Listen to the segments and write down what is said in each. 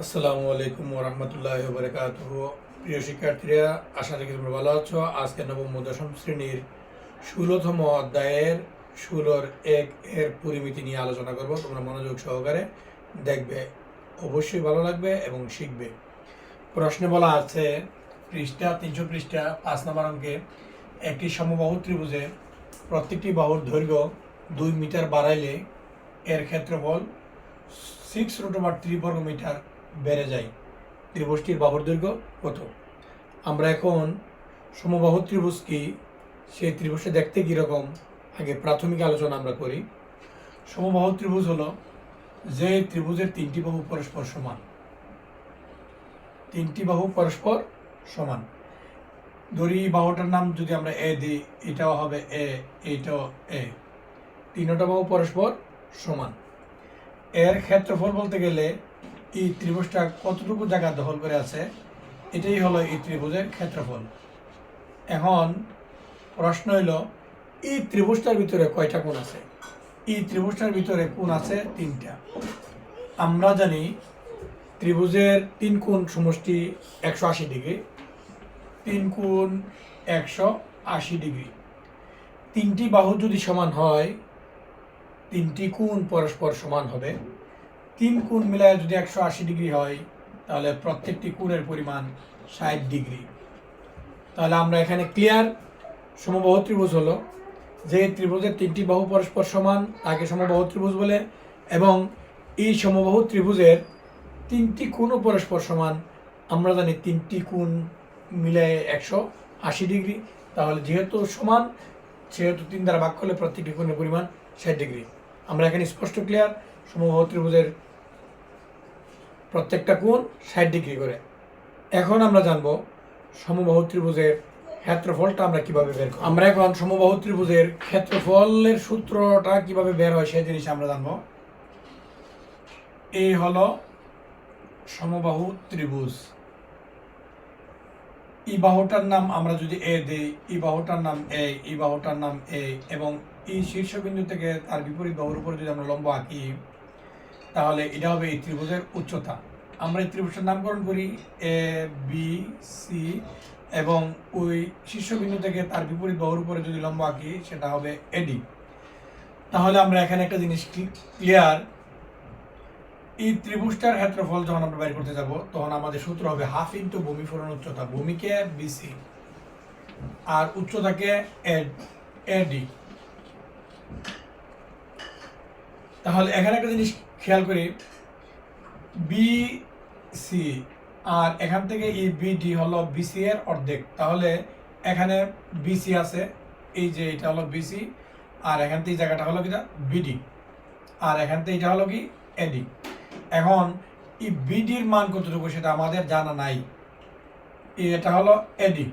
আসসালামু আলাইকুম ওরহমতুল্লাহ বরকাত প্রিয় শিক্ষার্থীরা, আশা রাখি তোমরা ভালো আছো। আজকে নবম দশম শ্রেণির ষোলোতম অধ্যায়ের ষোলোর এক এর পরিমিতি নিয়ে আলোচনা করব। তোমরা মনোযোগ সহকারে দেখবে। অবশ্যই ভালো লাগবে এবং শিখবে। প্রশ্নে বলা আছে, পৃষ্ঠা তিনশো পৃষ্ঠা, পাঁচ নম্বর অঙ্কে একটি সমবাহু ত্রিভুজে প্রত্যেকটি বাহুর দৈর্ঘ্য দুই মিটার বাড়াইলে এর ক্ষেত্রফল সিক্স রুট ওভার থ্রি বর্গ মিটার বেড়ে যায়। ত্রিভুজটির বাহুর দৈর্ঘ্য কত? আমরা এখন সমবাহু ত্রিভুজ কি? সেই ত্রিভুজটা দেখতে কীরকম? আগে প্রাথমিক আলোচনা আমরা করি। সমবাহু ত্রিভুজ হলো যে ত্রিভুজের তিনটি বাহু পরস্পর সমান। তিনটি বাহু পরস্পর সমান। ধরি বাহুটার নাম যদি আমরা এ দিই, এটাও হবে এ এইটাও এ। তিনটা বাহু পরস্পর সমান। এর ক্ষেত্রফল বলতে গেলে এই ত্রিভুজটা কতটুকু জায়গা দখল করে আছে, এটাই হলো এই ত্রিভুজের ক্ষেত্রফল। এখন প্রশ্ন হইল, এই ত্রিভুজটার ভিতরে কয়টা কোণ আছে? এই ত্রিভুজটার ভিতরে কোণ আছে তিনটা। আমরা জানি ত্রিভুজের তিন কোণ সমষ্টি একশো আশি ডিগ্রি, তিন কোণ একশো আশি ডিগ্রি। তিনটি বাহু যদি সমান হয়, তিনটি কোণ পরস্পর সমান হবে। তিন কোণ মিলায় যদি একশো আশি ডিগ্রি হয়, তাহলে প্রত্যেকটি কোণের পরিমাণ ষাট ডিগ্রি। তাহলে আমরা এখানে ক্লিয়ার সমবাহু ত্রিভুজ হলো। যে ত্রিভুজের তিনটি বাহু পরস্পর সমান, তাকে সমবাহু ত্রিভুজ বলে, এবং এই সমবাহু ত্রিভুজের তিনটি কোণও পরস্পর সমান, আমরা জানি তিনটি কোণ মিলে একশো আশি ডিগ্রি। তাহলে যেহেতু সমান, সেহেতু তিন দ্বারা ভাগ করলে প্রত্যেকটি কোণের পরিমাণ ষাট ডিগ্রি। আমরা এখানে স্পষ্ট ক্লিয়ার সমবাহু ত্রিভুজের প্রত্যেকটা কোণ ষাট ডিগ্রি করে। এখন আমরা জানব সমবাহু ত্রিভুজের ক্ষেত্রফলটা আমরা কীভাবে বের করব। আমরা এখন সমবাহু ত্রিভুজের ক্ষেত্রফলের সূত্রটা কীভাবে বের হয় সেই জিনিস আমরা জানব। এই হলো সমবাহু ত্রিভুজ। এই বাহুটার নাম আমরা যদি এ দেই এই বাহুটার নাম এ এই বাহুটার নাম এ এবং এই শীর্ষবিন্দু থেকে তার বিপরীত বাহুর উপরে যদি আমরা লম্ব আঁকি তাহলে এটা হবে এই ত্রিভুজের উচ্চতা। আমরা এই ত্রিভুজটার নামকরণ করি এ বি সি এবং ওই শীর্ষবিন্দু থেকে তার বিপরীত বাহুর উপরে যদি লম্ব আঁকি, সেটা হবে এডি তাহলে আমরা এখানে একটা জিনিস ক্লিয়ার এই ত্রিভুজটার ক্ষেত্রফল যখন আমরা বের করতে যাব, তখন আমাদের সূত্র হবে হাফ ইন্টু ভূমি ফলন উচ্চতা, ভূমিকে বিসি আর উচ্চতাকে এডি তাহলে এখানে একটা জিনিস খেয়াল করি বি সি আর এখান থেকে এই বিডি হলো বিসি এর অর্ধেক। তাহলে এখানে বিসি আছে, এই যে এটা হলো বিসি আর এখান থেকে জায়গাটা হলো কিটা? বিডি আর এখান থেকে এটা হলো কি? এডি এখন এই বিডির মান কতটুকু সেটা আমাদের জানা নাই। এটা হলো এডি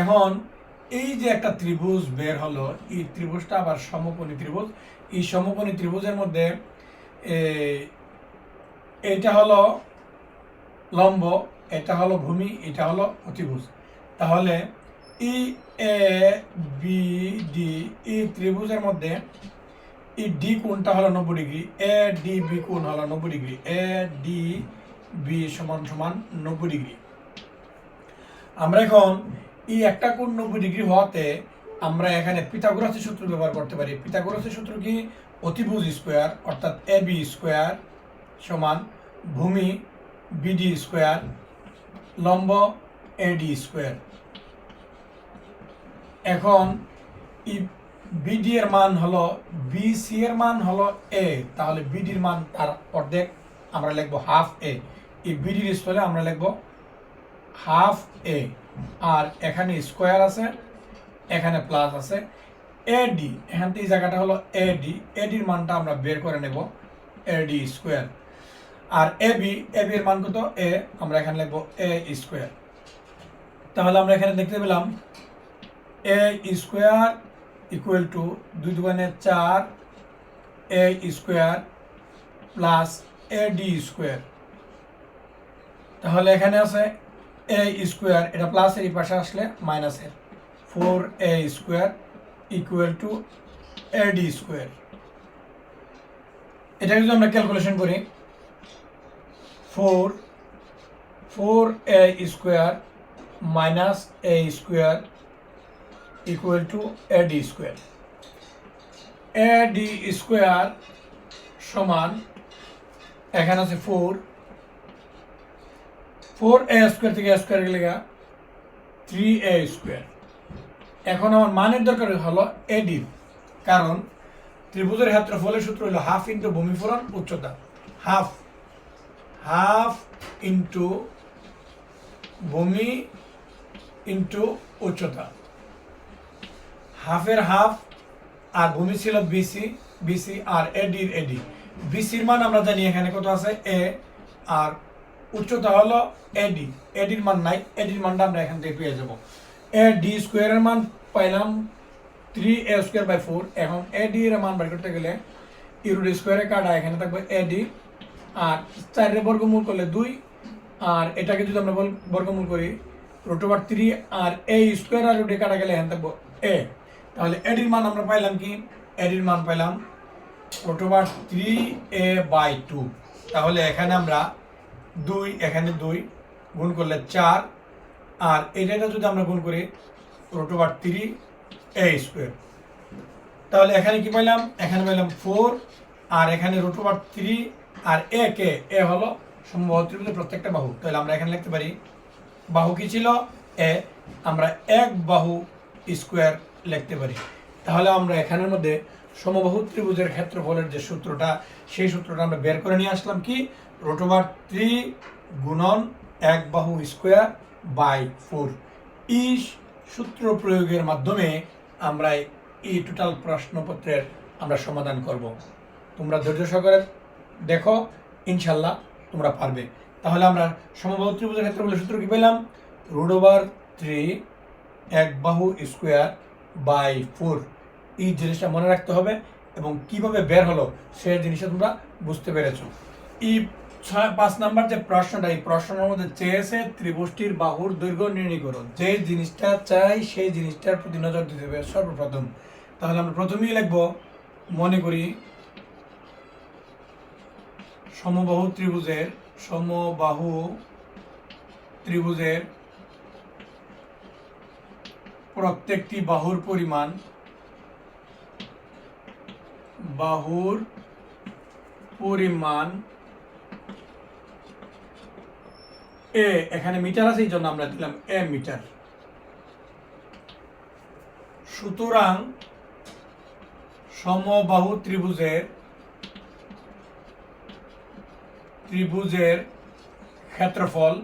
এখন এই যে একটা ত্রিভুজ বের হলো, এই ত্রিভুজটা আবার সমকোণী ত্রিভুজ। এই সমকোণী ত্রিভুজের মধ্যে এটা হলো লম্ব, এটা হলো ভূমি, এটা হলো অতিভুজ। তাহলে ই, এ, বি, ডি এই ত্রিভুজের মধ্যে ই ডি কোণটা হলো নব্বই ডিগ্রি, এ, ডি, বি কোণ হলো নব্বই ডিগ্রি, এ, ডি, বি সমান সমান নব্বই ডিগ্রি। আমরা এখন ই একটা কোণ নব্বই ডিগ্রি হওয়াতে আমরা এখানে পিথাগোরাসের সূত্র ব্যবহার করতে পারি। পিথাগোরাসের সূত্র কি? অতিভুজ স্কোয়ার, অর্থাৎ এ বি স্কোয়ার সমান ভূমি বিডি স্কোয়ার লম্ব এডি স্কোয়ার। এখন বিডি এর মান হলো বিসি এর মান হলো এ, তাহলে বিডির মান তার অর্ধেক আমরা লিখব হাফ এ। এই বিডির স্কোয়ারে আমরা লিখব হাফ এ। আর এখানে স্কোয়ার আছে এখানে প্লাস আছে। এডি এখান থেকে জায়গাটা হলো এডি এডির মানটা আমরা বের করে নেব এডি স্কোয়ার আর এ বি এ বি এর মান কত? এ আমরা এখানে লিখব এ স্কোয়ার তাহলে আমরা এখানে দেখতে পেলাম এ স্কোয়ার ইকুয়াল টু দুই দুগুণে চার A square plus A D square তাহলে এখানে আছে এ স্কোয়ার এটা প্লাসের এই পাশে আসলে মাইনাসের four A square equal to A D square. এটা যদি আমরা ক্যালকুলেশন করি, four four A square minus A square equal to A D square. A D square সমান, এখানে আছে ফোর ফোর এ স্কোয়ার থেকে স্কোয়ার গেলে থ্রি এ স্কোয়ার। এখন আমার মানের দরকার হলো এডি কারণ ত্রিভুজের ক্ষেত্রফলের সূত্র হলো হাফ ইন্টু ভূমিফলন উচ্চতা। হাফ হাফ ইন্টু ভূমি ইন্টু উচ্চতা। হাফের হাফ আর ভূমি ছিল বিসি বিসি আর এডির এডি বিসির মান আমরা জানি এখানে কত আছে? এ, আর উচ্চতা হলো এডি এডির মান নাই এডির মানটা আমরা এখান থেকে পেয়ে যাব। এ ডি স্কোয়ারের মান পাইলাম three A square by four এখন এ ডি এর মান বের করতে গেলে ইউরোড স্কোয়ারে কাটা, এখানে থাকবে এ ডি আর চারের বর্গমূল করলে দুই। আর এটাকে যদি আমরা বর্গমূল করি রুট ওভার থ্রি আর এ স্কোয়ার আর রুটে কাটা গেলে এখানে থাকব এ তাহলে এডির মান আমরা পাইলাম কি? এডির মান পাইলাম root over three A by two তাহলে এখানে আমরা দুই, এখানে দুই গুণ করলে চার। আর এটা যদি আমরা গুণ করি root over three A square তাহলে এখানে কি পাইলাম? এখানে পাইলাম ফোর আর এখানে রুট ওভার থ্রি আর এ কে? এ হলো সম্ভব ত্রিভুজের প্রত্যেকটা বাহু। তাহলে আমরা এখানে লিখতে পারি, বাহু কি ছিল? এ আমরা এক বাহু স্কোয়ার লিখতে পারি। তাহলে আমরা এখানের মধ্যে সমবাহু ত্রিভুজের ক্ষেত্রফলের যে সূত্রটা, সেই সূত্রটা আমরা বের করে নিয়ে আসলাম কি? রুট ওভার থ্রি গুণন এক বাহু স্কোয়ার বাই ফোর এই সূত্র প্রয়োগের মাধ্যমে আমরা এই টোটাল প্রশ্নপত্রের আমরা সমাধান করব। তোমরা ধৈর্য সহকারে দেখো ইনশাল্লাহ তোমরা পারবে। তাহলে আমরা সমবাহু ত্রিভুজের ক্ষেত্রে বলে সূত্র কি পেলাম? রুট ওভার থ্রি এক বাহু স্কোয়ার বাই ফোর। এই জিনিসটা মনে রাখতে হবে এবং কীভাবে বের হলো সেই জিনিসটা তোমরা বুঝতে পেরেছ। এই পাঁচ নাম্বার যে প্রশ্নটা, এই প্রশ্নের মধ্যে চেয়েছে ত্রিভুজটির বাহুর দৈর্ঘ্য নির্ণয় করো। যে জিনিসটা চাই, সেই জিনিসটার প্রতি নজর দিতে হবে সর্বপ্রথম। তাহলে আমরা প্রথমেই লিখব, মনে করি সমবাহু ত্রিভুজের সমবাহু ত্রিভুজের প্রত্যেকটি বাহুর পরিমাণ বাহুর পরিমাণ এ, এখানে মিটার আছে এই জন্য আমরা দিলাম এ মিটার। সুতরাং সমবাহু ত্রিভুজের ত্রিভুজের ক্ষেত্রফল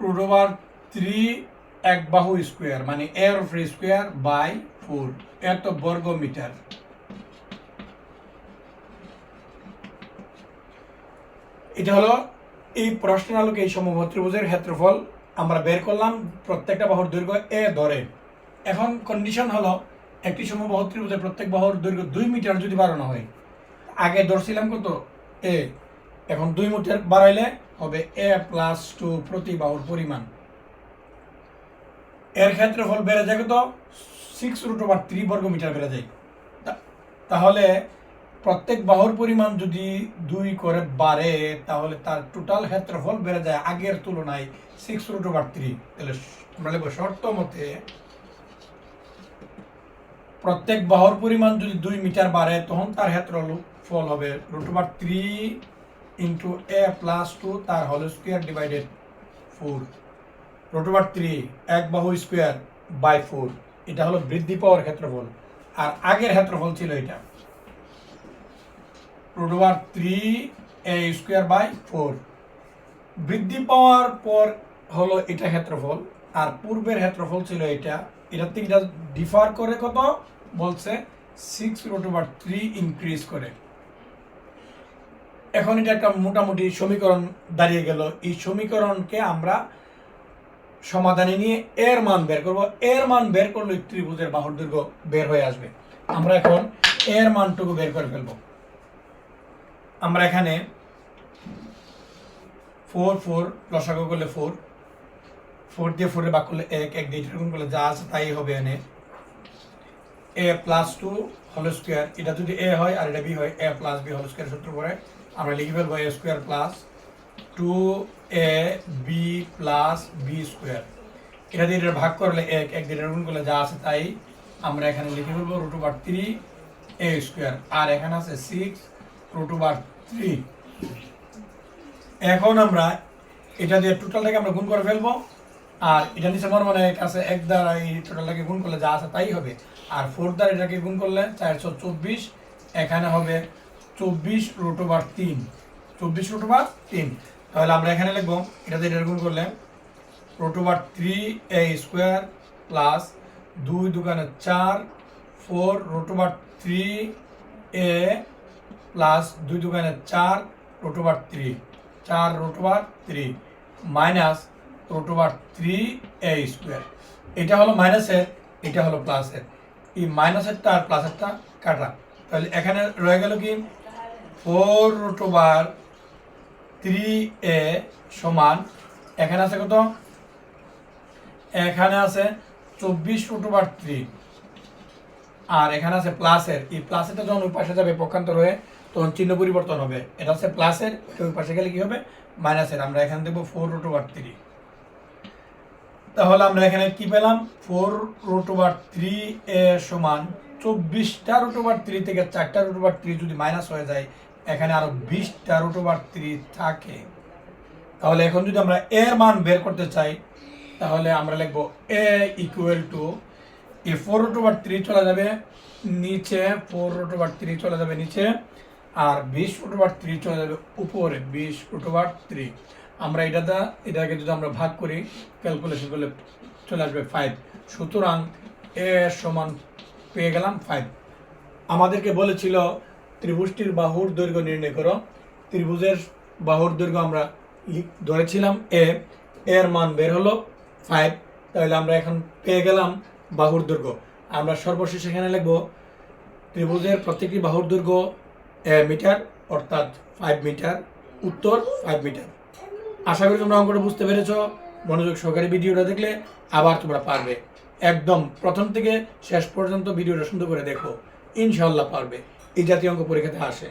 রুট থ্রি এক বাহু স্কোয়ার মানে এর ফ্রি স্কোয়ার বাই ফোর এত বর্গ মিটার এটা হলো এই প্রশ্নের আলোকে এই সমবাহু ত্রিভুজের ক্ষেত্রফল আমরা বের করলাম, প্রত্যেকটা বাহুর দৈর্ঘ্য এ ধরে। এখন কন্ডিশন হলো, একটি সমবাহু ত্রিভুজের প্রত্যেক বাহুর দৈর্ঘ্য দুই মিটার যদি বাড়ানো হয়, আগে ধরছিলাম কত? এ। এখন দুই মিটার বাড়াইলে হবে এ প্লাস টু প্রতি বাহুর পরিমাণ। এর ক্ষেত্রফল বেড়ে যায় কত? সিক্স রুট ওভার থ্রি বর্গ মিটার বেড়ে যায়। তাহলে প্রত্যেক বাহুর পরিমাণ যদি দুই করে বাড়ে, তাহলে তার টোটাল ক্ষেত্রফল বেড়ে যায় আগের তুলনায় সিক্স রুট ওভার থ্রি তাহলে আমরা লিখব শর্ত মতে প্রত্যেক বাহুর পরিমাণ যদি দুই মিটার বাড়ে, তখন তার ক্ষেত্রফল হবে root over three into A plus two তার whole square divided four root over three এক বাহু স্কোয়ার বাই ফোর এটা হলো বৃদ্ধি পাওয়ার ক্ষেত্রফল। আর আগের ক্ষেত্রফল ছিল এটা। Root over three A square by four বৃদ্ধি পাওয়ার পর হলো এটা ক্ষেত্রফল, আর পূর্বের ক্ষেত্রফল ছিল এটা। এটা তিনটা ডিফার করে কত? বলছে six root over three increase করে। এখন এটা একটা মোটামুটি সমীকরণ দাঁড়িয়ে গেল। এই সমীকরণকে আমরা সমাধানে নিয়ে এর মান বের করব। এর মান বের করলে ত্রিভুজের বাহুর দৈর্ঘ্য বের হয়ে আসবে। আমরা এখন এর মানটুকু বের করে ফেলব। আমরা এখানে ফোর ফোর লসাগু করলে ফোর ফোর দিয়ে ফোরে বাক করলে এক এক দিয়ে গুণ করলে যা আছে তাই হবে এনে A plus two whole square এটা যদি এ হয় আর এটা বি হয় A plus B whole square সূত্র করে আমরা লিখে ফেলব A square plus two A B plus B square এটা দিয়ে এটা ভাগ করলে এক এক দিয়ে গুণ করলে যা আছে তাই আমরা এখানে লিখে ফেলব root over three A square আর এখানে আছে সিক্স রুট ওভার থ্রি এখন আমরা এটা দিয়ে টোটালটাকে আমরা গুণ করে ফেলব। আর এটা নিচে আমার মনে কাছে এক দ্বারা এই টোটালটাকে গুণ করলে যা আছে তাই হবে। আর ফোর দ্বারা এটাকে গুণ করলে চারশো চব্বিশ, এখানে হবে চব্বিশ রুট ওভার তিন। চব্বিশ রুট ওভার তিন। তাহলে আমরা এখানে লিখব, এটা দিয়ে এটা গুণ করলে root over three A square plus দুই দোকানে চার four root over three A plus দুই দোকানে চার রুট ওভার থ্রি, চার root over three minus root over three A square. এটা হলো মাইনাসের এটা হলো প্লাসের এই মাইনাসেরটা আর প্লাসেরটা কাটা। তাহলে এখানে রয়ে গেল কি? Four root over three A সমান, এখানে আছে কত? এখানে আছে চব্বিশ রুট ওভার থ্রি আর এখানে আছে প্লাসের এই প্লাসেরটা যখন ওই পাশে যাবে পক্ষান্তর হয়ে তখন চিহ্ন পরিবর্তন হবে। এটা হচ্ছে প্লাসের ওই পাশে গেলে কি হবে? মাইনাসের আমরা এখানে দেখব ফোর রুট ওভার থ্রি তাহলে আমরা এখানে কি পেলাম? Four root over three A সমান চব্বিশটা রুট ওভার থ্রি থেকে চারটা রুট ওভার থ্রি যদি মাইনাস হয়ে যায়, এখানে আরও বিশটা রুট ওভার থ্রি থাকে। তাহলে এখন যদি আমরা এর মান বের করতে চাই, তাহলে আমরা লিখব এ ইকুয়াল টু এই ফোর রুট ওভার থ্রি চলে যাবে নিচে ফোর রুট ওভার থ্রি চলে যাবে নিচে। আর বিশ রুট ওভার থ্রি চলে যাবে উপরে বিশ রুট ওভার থ্রি আমরা এটাতে, এটাকে যদি আমরা ভাগ করি ক্যালকুলেশন করলে চলে আসবে ফাইভ সুতরাং এ সমান পেয়ে গেলাম ফাইভ আমাদেরকে বলেছিল, ত্রিভুজটির বাহুর দৈর্ঘ্য নির্ণয় করো। ত্রিভুজের বাহুর দৈর্ঘ্য আমরা ধরেছিলাম এ এর মান বের হলো ফাইভ তাহলে আমরা এখন পেয়ে গেলাম বাহুর দৈর্ঘ্য। আমরা সর্বশেষ এখানে লিখব, ত্রিভুজের প্রত্যেকটি বাহুর দৈর্ঘ্য মিটার, অর্থাৎ ফাইভ মিটার, উত্তর ফাইভ মিটার। আশা করি তোমরা অঙ্কটা বুঝতে পেরেছ। মনোযোগ সহকারে ভিডিওটা দেখলে আবার তোমরা পারবে। একদম প্রথম থেকে শেষ পর্যন্ত ভিডিওটা সুন্দর করে দেখো। ইনশাল্লাহ পারবে। এই জাতীয় অঙ্ক পরীক্ষাতে আসে।